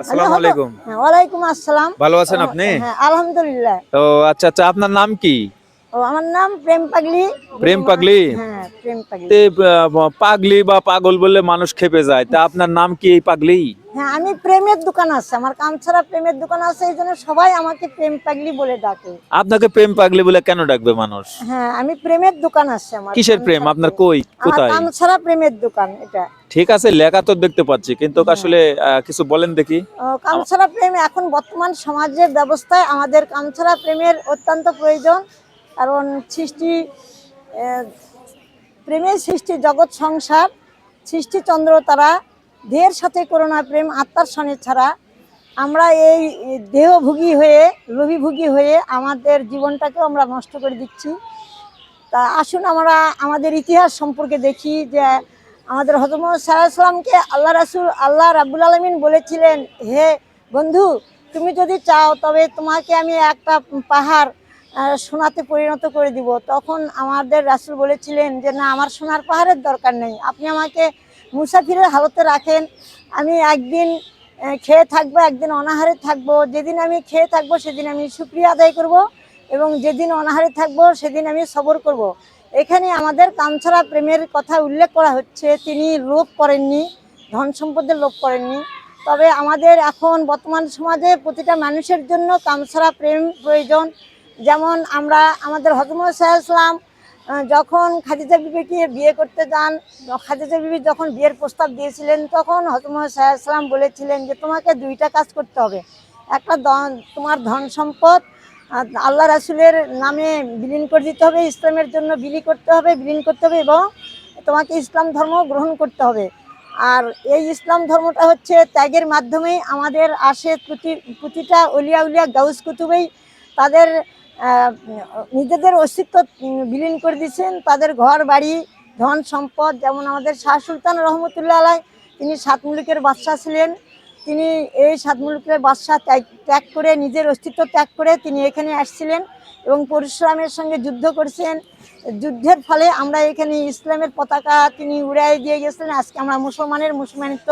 আসসালামু আলাইকুম। হ্যাঁ, ওয়ালাইকুম আসসালাম। ভালো আছেন আপনি? হ্যাঁ আলহামদুলিল্লাহ। তো আচ্ছা আচ্ছা আপনার নাম কি? ও আমার নাম প্রেম পাগলি। প্রেম পাগলি? হ্যাঁ প্রেম পাগলি। তে, পাগলি বা পাগল বললে মানুষ খেপে যায়। তা আপনার নাম কি এই পাগলি? হ্যাঁ আমি প্রেমের দোকান আছে। আমার কাম ছাড়া প্রেমের দোকান আছে এই জন্য সবাই আমাকে প্রেম পাগলি বলে ডাকে। আপনাকে প্রেম পাগলি বলে কেন ডাকবে মানুষ? হ্যাঁ আমি প্রেমের দোকান আছে আমার কিসের প্রেম? আপনার কই? কোথায়? কামছাড়া প্রেমের দোকান এটা। ঠিক আছে লেখা তো দেখতে পাচ্ছি কিন্তু আসলে কিছু বলেন দেখি। কামছাড়া প্রেম এখন বর্তমান সমাজের ব্যবস্থায় আমাদের কামছাড়া প্রেমের অত্যন্ত প্রয়োজন। কারণ সৃষ্টি প্রেমের সৃষ্টি জগৎ সংসার সৃষ্টি চন্দ্র তারা দেহের সাথে করোনা প্রেম আত্মার সনে ছাড়া। আমরা এই দেহভোগী হয়ে লোভীভোগী হয়ে আমাদের জীবনটাকেও আমরা নষ্ট করে দিচ্ছি। তা আসুন আমরা আমাদের ইতিহাস সম্পর্কে দেখি যে আমাদের হজরত সাল্লামকে আল্লাহ রাসুল, আল্লাহ রাবুল আলমিন বলেছিলেন, হে বন্ধু, তুমি যদি চাও তবে তোমাকে আমি একটা পাহাড় সোনাতে পরিণত করে দিব। তখন আমাদের রাসুল বলেছিলেন যে, না, আমার সোনার পাহাড়ের দরকার নেই। আপনি আমাকে মুসাফিরের হালতে রাখেন। আমি একদিন খেয়ে থাকব, একদিন অনাহারে থাকব। যেদিন আমি খেয়ে থাকব, সেদিন আমি সুক্রিয়া আদায় করব এবং যেদিন অনাহারে থাকব, সেদিন আমি সবর করব। এখানে আমাদের কামছাড়া প্রেমের কথা উল্লেখ করা হচ্ছে। তিনি লোভ করেননি, ধন সম্পদের লোভ করেননি। তবে আমাদের এখন বর্তমান সমাজে প্রতিটা মানুষের জন্য কামছাড়া প্রেম প্রয়োজন। যেমন আমরা, আমাদের হজমত সাহায্লাম যখন খাদিজা বিবিকে বিয়ে করতে যান, খাদিজা বিবি যখন বিয়ের প্রস্তাব দিয়েছিলেন, তখন হজমত সাহায্লাম বলেছিলেন যে, তোমাকে দুইটা কাজ করতে হবে। একটা তোমার ধন সম্পদ আল্লাহ রাসুলের নামে বিলীন করে দিতে হবে, ইসলামের জন্য বিলি করতে হবে, বিলীন করতে হবে এবং তোমাকে ইসলাম ধর্ম গ্রহণ করতে হবে। আর এই ইসলাম ধর্মটা হচ্ছে ত্যাগের মাধ্যমেই আমাদের আসে প্রতি, প্রতিটা অলিয়া উলিয়া গাউস কুতুবেই তাদের নিজেদের অস্তিত্ব বিলীন করে দিয়েছেন। তাদের ঘর, বাড়ি, ধন, সম্পদ, যেমন আমাদের শাহ সুলতান রহমতুল্লাহ আলাই, তিনি সাত মুলুকের বাদশাহ ছিলেন। তিনি এই সাত মুলুকের বাদশাহ ত্যাগ করে, নিজের অস্তিত্ব ত্যাগ করে তিনি এখানে আসছিলেন এবং পরশুরামের সঙ্গে যুদ্ধ করেছেন। যুদ্ধের ফলে আমরা এখানে ইসলামের পতাকা তিনি উড়াই দিয়ে গেছিলেন আজকে আমরা মুসলমানের মুসলমানিত্ব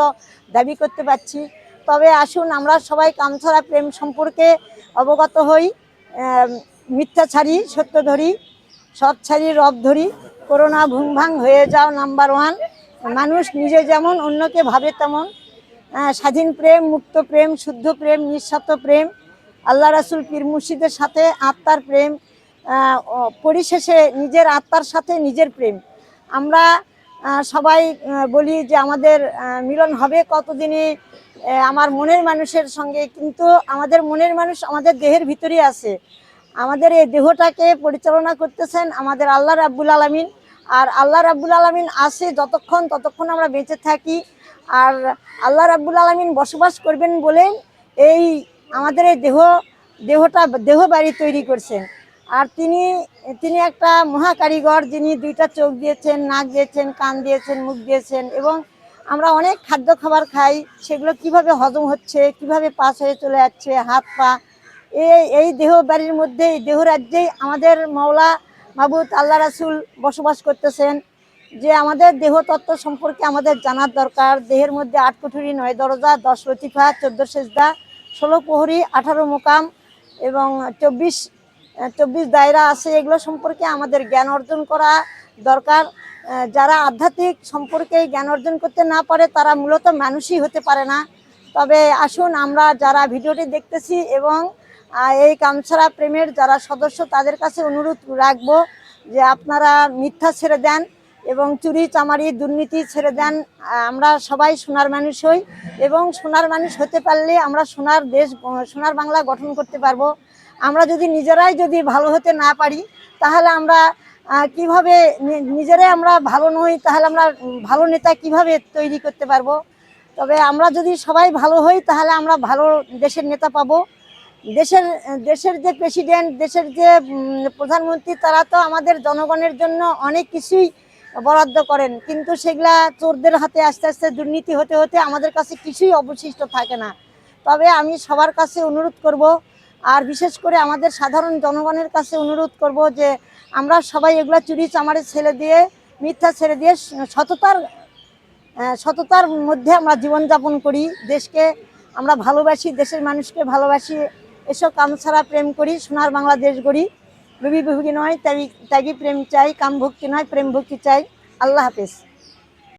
দাবি করতে পারছি। তবে আসুন, আমরা সবাই কামছড়া প্রেম সম্পর্কে অবগত হই। মিথ্যা ছাড়ি, সত্য ধরি, সৎ ছাড়ি, রব ধরি, করোনা ভুংভাং হয়ে যাও নাম্বার ওয়ান। মানুষ নিজে যেমন, অন্যকে ভাবে তেমন। স্বাধীন প্রেম, মুক্ত প্রেম, শুদ্ধ প্রেম, নিঃস্বার্থ প্রেম, আল্লাহ রাসুল পীর মুর্শিদের সাথে আত্মার প্রেম পরিশেষে নিজের আত্মার সাথে নিজের প্রেম। আমরা সবাই বলি যে আমাদের মিলন হবে কতদিনে আমার মনের মানুষের সঙ্গে, কিন্তু আমাদের মনের মানুষ আমাদের দেহের ভিতরেই আছে। আমাদের এই দেহটাকে পরিচালনা করতেছেন আমাদের আল্লাহ রাব্বুল আলমিন। আর আল্লাহ রাব্বুল আলমিন আসে যতক্ষণ, ততক্ষণ আমরা বেঁচে থাকি। আর আল্লাহ রাব্বুল আলমিন বসবাস করবেন বলেই এই আমাদের এই দেহ, দেহটা, দেহ বাড়ি তৈরি করছেন। আর তিনি তিনি একটা মহাকারিগর, যিনি দুইটা চোখ দিয়েছেন, নাক দিয়েছেন, কান দিয়েছেন, মুখ দিয়েছেন এবং আমরা অনেক খাদ্য খাবার খাই, সেগুলো কীভাবে হজম হচ্ছে, কীভাবে পাস হয়ে চলে যাচ্ছে, হাত, পা, এই এই দেহ বাড়ির মধ্যে, এই দেহ রাজ্যেই আমাদের মাওলা মাবুদ, আল্লাহ রাসুল বসবাস করতেছেন। যে আমাদের দেহ তত্ত্ব সম্পর্কে আমাদের জানার দরকার, দেহের মধ্যে আট কুঠুরি, নয় দরজা, দশ লতিফা, চোদ্দ সেজদা, ষোলো প্রহরী, আঠারো মোকাম এবং চব্বিশ চব্বিশ দায়রা আছে, এগুলো সম্পর্কে আমাদের জ্ঞান অর্জন করা দরকার। যারা আধ্যাত্মিক সম্পর্কে জ্ঞান অর্জন করতে না পারে, তারা মূলত মানুষই হতে পারে না। তবে আসুন আমরা যারা ভিডিওটি দেখতেছি এবং এই কামছাড়া প্রেমের যারা সদস্য, তাদের কাছে অনুরোধ রাখব যে আপনারা মিথ্যা ছেড়ে দেন। এবং চুরি, চামারি, দুর্নীতি ছেড়ে দেন আমরা সবাই সোনার মানুষ হই। এবং সোনার মানুষ হতে পারলে আমরা সোনার দেশ, সোনার বাংলা গঠন করতে পারব। আমরা যদি নিজেরাই যদি ভালো হতে না পারি, তাহলে আমরা কীভাবে নিজেরাই আমরা ভালো নই, তাহলে আমরা ভালো নেতা কীভাবে তৈরি করতে পারব? তবে আমরা যদি সবাই ভালো হই, তাহলে আমরা ভালো দেশের নেতা পাবো। দেশের দেশের যে প্রেসিডেন্ট দেশের যে প্রধানমন্ত্রী, তারা তো আমাদের জনগণের জন্য অনেক কিছুই বরাদ্দ করেন। কিন্তু সেগুলা চোরদের হাতে আস্তে আস্তে দুর্নীতি হতে হতে আমাদের কাছে কিছুই অবশিষ্ট থাকে না। তবে আমি সবার কাছে অনুরোধ করব, আর বিশেষ করে আমাদের সাধারণ জনগণের কাছে অনুরোধ করব যে, আমরা সবাই এগুলো চুরি চামারে ছেড়ে দিয়ে, মিথ্যা ছেড়ে দিয়ে সততার সততার মধ্যে আমরা জীবনযাপন করি। দেশকে আমরা ভালোবাসি, দেশের মানুষকে ভালোবাসি, এসব কাম ছাড়া প্রেম করি, সোনার বাংলাদেশ গড়ি। রবি বিভুগি নয় তাই তাই প্রেম চাই, কাম ভক্তি নয়, প্রেম ভক্তি চাই। আল্লাহ হাফেজ।